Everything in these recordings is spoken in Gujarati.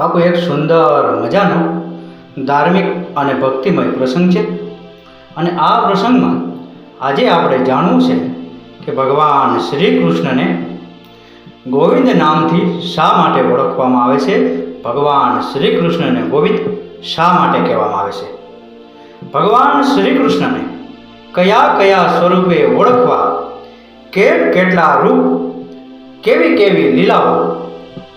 બાપુ, એક સુંદર મજાનો, ધાર્મિક અને ભક્તિમય પ્રસંગ છે. અને આ પ્રસંગમાં આજે આપણે જાણવું છે કે ભગવાન શ્રી કૃષ્ણને ગોવિંદ નામથી શા માટે ઓળખવામાં આવે છે? ભગવાન શ્રી કૃષ્ણને ગોવિંદ શા માટે કહેવામાં આવે છે? ભગવાન શ્રી કૃષ્ણને કયા કયા સ્વરૂપે ઓળખવા કેટ કેટલા રૂપ, કેવી કેવી લીલાઓ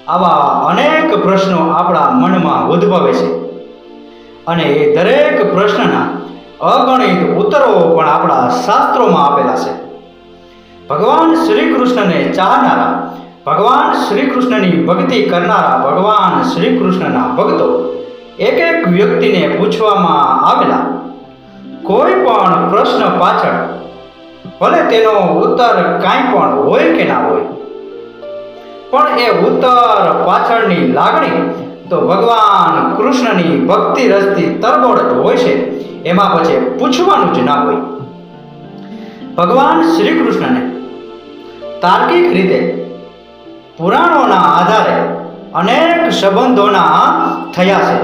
આવા અનેક પ્રશ્નો આપણા મનમાં ઉદ્ભવે છે. અને એ દરેક પ્રશ્નના અગણિત ઉત્તરો પણ આપણા શાસ્ત્રોમાં આપેલા છે. ભગવાન શ્રી કૃષ્ણને ચાહનારા, ભગવાન શ્રી કૃષ્ણની ભક્તિ કરનારા ભગવાન શ્રી કૃષ્ણના ભક્તો એક એક વ્યક્તિને પૂછવામાં આવેલા, કોઈ પણ પ્રશ્ન પાછળ, ભલે તેનો ઉત્તર કાંઈ પણ હોય કે ના હોય પણ એ ઉત્તર પાછળની લાગણી તો ભગવાન કૃષ્ણની ભક્તિ રસથી તરબોળ જ હોય છે. એમાં પછી પૂછવાનું જ ના હોય. ભગવાન શ્રી કૃષ્ણને તાર્કિક રીતે પુરાણોના આધારે અનેક સંબંધોના થયા છે.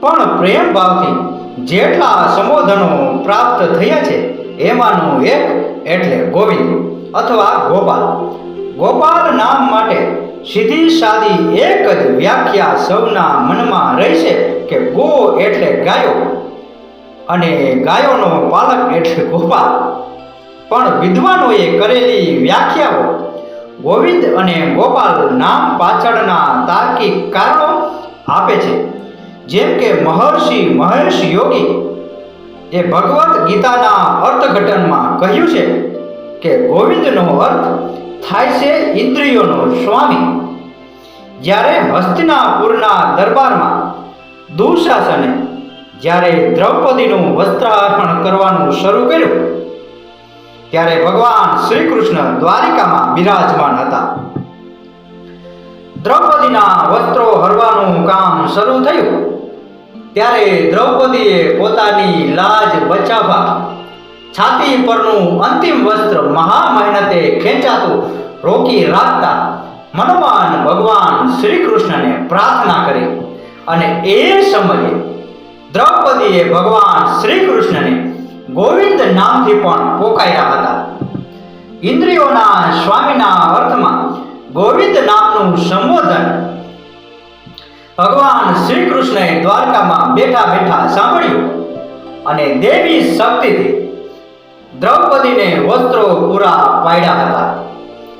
પણ પ્રેમ ભાવથી જેટલા સંબોધનો પ્રાપ્ત થયા છે, એમાંનું એક એટલે ગોવિંદ. અથવા ગોપાલ. ગોપાલ નામ માટે સીધી સાદી એક જ વ્યાખ્યા સૌના મનમાં રહેશે કે ગો એટલે ગાયો. અને ગાયોનો પાલક એટલે ગોપાલ. પણ વિદ્વાનોએ કરેલી વ્યાખ્યાઓ ગોવિંદ અને ગોપાલ નામ પાછળના તાર્કિક કારણો આપે છે. જેમ કે મહર્ષિ મહેશ યોગી એ ભગવદ્ ગીતાના અર્થઘટનમાં કહ્યું છે કે ગોવિંદનો અર્થ થાય છે ઇન્દ્રિયોનો સ્વામી. જ્યારે હસ્તિનાપુરના દરબારમાં દુશાસને જ્યારે દ્રૌપદીનું વસ્ત્રાર્પણ કરવાનું શરૂ કર્યું, ત્યારે ભગવાન શ્રી કૃષ્ણ દ્વારિકામાં બિરાજમાન હતા. દ્રૌપદીના વસ્ત્રો હરવાનું કામ શરૂ થયું. ત્યારે દ્રૌપદીએ પોતાની લાજ બચાવવા છાતી પરનું અંતિમ વસ્ત્ર મહા મહેનતે ખેંચાતું, રોકી રાખતા મનમાન ભગવાન શ્રી કૃષ્ણને પ્રાર્થના કરી અને એ સમયે દ્રૌપદીએ ભગવાન શ્રી કૃષ્ણને ગોવિંદ નામથી પણ પોકાર્યા હતા. ઇન્દ્રિયોના સ્વામીના અર્થમાં ગોવિંદ નામનું સંબોધન ભગવાન શ્રી કૃષ્ણએ દ્વારકામાં બેઠા બેઠા સાંભળ્યું અને દેવી શક્તિથી દ્રૌપદીને વસ્ત્રો પૂરા પાડ્યા હતા.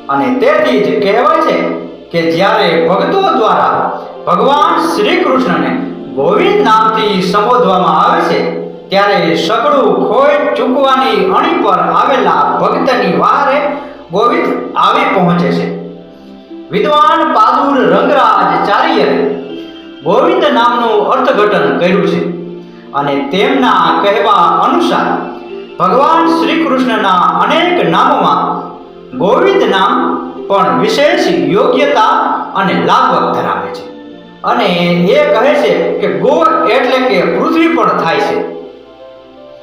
અને તેથી જ કહેવાય છે કે જ્યારે ભક્તો દ્વારા ભગવાન શ્રી કૃષ્ણને ગોવિંદ નામથી સંબોધવામાં આવે છે, ત્યારે સગડું ખોઈ ચૂકવાની અણી પર આવેલા ભક્તની વારે ગોવિંદ આવી પહોંચે છે. વિદ્વાન પાદુર રંગરાજ ચાર્યરે ગોવિંદ નામનું અર્થઘટન કર્યું છે અને તેમના કહેવા અનુસાર ભગવાન શ્રી કૃષ્ણના અનેક નામોમાં ગોવિંદ નામ પણ વિશેષ યોગ્યતા અને લાભક ધરાવે છે. અને એ કહે છે કે ગો એટલે કે પૃથ્વી પણ થાય છે.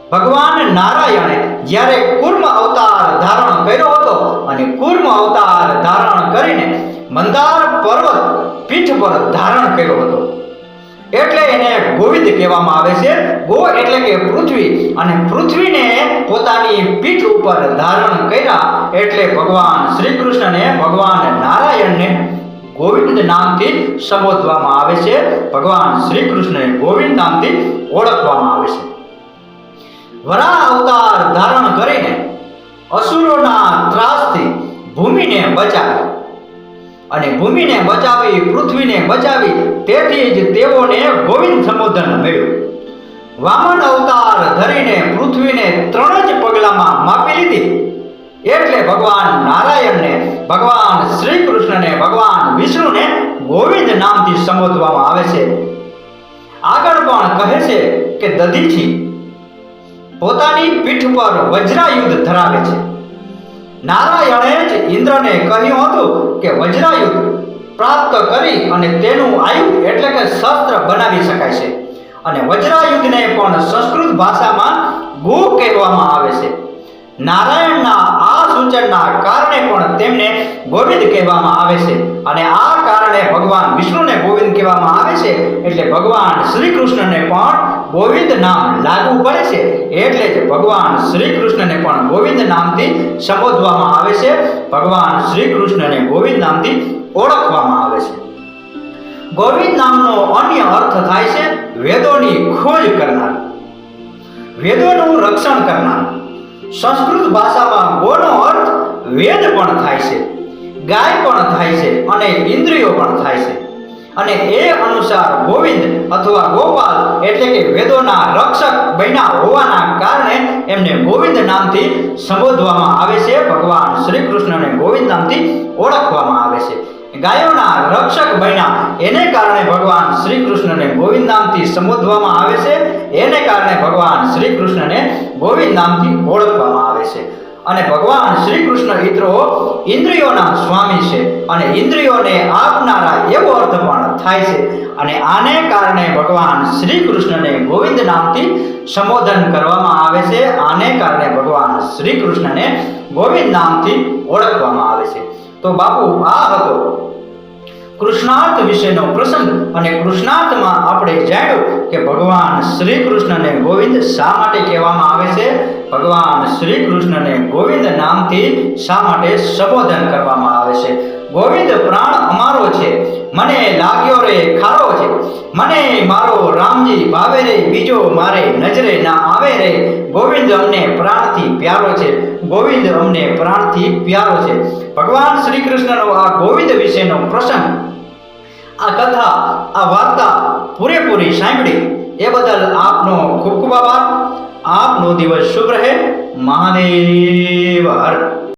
ભગવાન નારાયણે જ્યારે કુર્મ અવતાર ધારણ કર્યો હતો અને કુર્મ અવતાર ધારણ કરીને મંદાર પર્વત પીઠ પર ધારણ કર્યો હતો. એટલે એને ગોવિંદ કહેવામાં આવે છે. ગો એટલે કે પૃથ્વી. અને પૃથ્વીને પોતાની પીઠ ઉપર ધારણ કર્યા એટલે ભગવાન શ્રી કૃષ્ણને ભગવાન નારાયણને ગોવિંદ નામથી સંબોધવામાં આવે છે. ભગવાન શ્રી કૃષ્ણને ગોવિંદ નામથી ઓળખવામાં આવે છે. વરા અવતાર ધારણ કરીને અસુરોના ત્રાસથી ભૂમિને બચાવી અને ભૂમિને બચાવી, પૃથ્વીને બચાવી, તેથી જ તેઓને ગોવિંદ સંબોધન મળ્યું. વામન અવતાર ધરીને પૃથ્વીને ત્રણ જ પગલામાં માપી લીધી. એટલે ભગવાન નારાયણને, ભગવાન શ્રી કૃષ્ણને ભગવાન વિષ્ણુને ગોવિંદ નામથી સંબોધવામાં આવે છે. આગળ પણ કહે છે કે દધીચી પોતાની પીઠ પર વજ્રાયુદ્ધ ધરાવે છે. નારાયણે જ ઇન્દ્રને કહ્યું હતું કે વજ્રાયુધ પ્રાપ્ત કરી અને તેનું આયુધ એટલે કે શસ્ત્ર બનાવી શકાય છે. અને વજ્રાયુદ્ધને પણ સંસ્કૃત ભાષામાં ગો કહેવામાં આવે છે. નારાયણના આ સૂચનના કારણે પણ તેમને ગોવિંદ કહેવામાં આવે છે. અને આ કારણે ભગવાન વિષ્ણુને ગોવિંદ કહેવામાં આવે છે. એટલે ભગવાન શ્રી કૃષ્ણને પણ ગોવિંદ નામ લાગુ પડે છે, એટલે જ ભગવાન શ્રી કૃષ્ણને પણ ગોવિંદ નામથી સંબોધવામાં આવે છે. ભગવાન શ્રી કૃષ્ણને ગોવિંદ નામથી ઓળખવામાં આવે છે. ગોવિંદ નામનો અન્ય અર્થ થાય છે વેદોની ખોજ કરનાર. વેદોનું રક્ષણ કરનાર. સંસ્કૃત ભાષામાં ગોનો અર્થ વેદ પણ થાય છે, ગાય પણ થાય છે અને ઇન્દ્રિયો પણ થાય છે. અને એ અનુસાર ગોવિંદ અથવા ગોપાલ એટલે કે વેદોના રક્ષક બન્યા હોવાના કારણે એમને ગોવિંદ નામથી સંબોધવામાં આવે છે. ભગવાન શ્રી કૃષ્ણને ગોવિંદ નામથી ઓળખવામાં આવે છે. ગાયોના રક્ષક બન્યા એને કારણે ભગવાન શ્રી કૃષ્ણને ગોવિંદ નામથી સંબોધવામાં આવે છે. એને કારણે ભગવાન શ્રી કૃષ્ણને ગોવિંદ નામથી ઓળખવામાં આવે છે. અને ભગવાન શ્રી કૃષ્ણ મિત્રો ઇન્દ્રિયોના સ્વામી છે. અને ઇન્દ્રિયોને આપનારા એવો અર્થ પણ થાય છે. અને આને કારણે ભગવાન શ્રી કૃષ્ણને ગોવિંદ નામથી સંબોધન કરવામાં આવે છે. આને કારણે ભગવાન શ્રી કૃષ્ણને ગોવિંદ નામથી ઓળખવામાં આવે છે. તો બાપુ, આ હતો કૃષ્ણાર્થ વિશેનો પ્રસંગ અને કૃષ્ણાર્થમાં આપણે જાણ્યું કે ભગવાન શ્રી કૃષ્ણને ગોવિંદ શા માટે કહેવામાં આવે છે? ભગવાન શ્રી કૃષ્ણને ગોવિંદ નામથી શા માટે સંબોધન કરવામાં આવે છે? ગોવિંદ પ્રાણ અમારો છે, મને લાગ્યો રે ખારો છે. મને મારો રામજી ભાવે રે, બીજો મારે નજરે ના આવે રે. ગોવિંદ અમને પ્રાણથી પ્યારો છે, ગોવિંદ અમને પ્રાણથી પ્યારો છે. ભગવાન શ્રી કૃષ્ણનો આ ગોવિંદ વિશેનો પ્રસંગ આ કથા, આ વાર્તા પૂરેપૂરી સાંભળી. એ બદલ આપનો ખૂબ ખૂબ આભાર. આપનો દિવસ શુભ રહે. મહાદેવ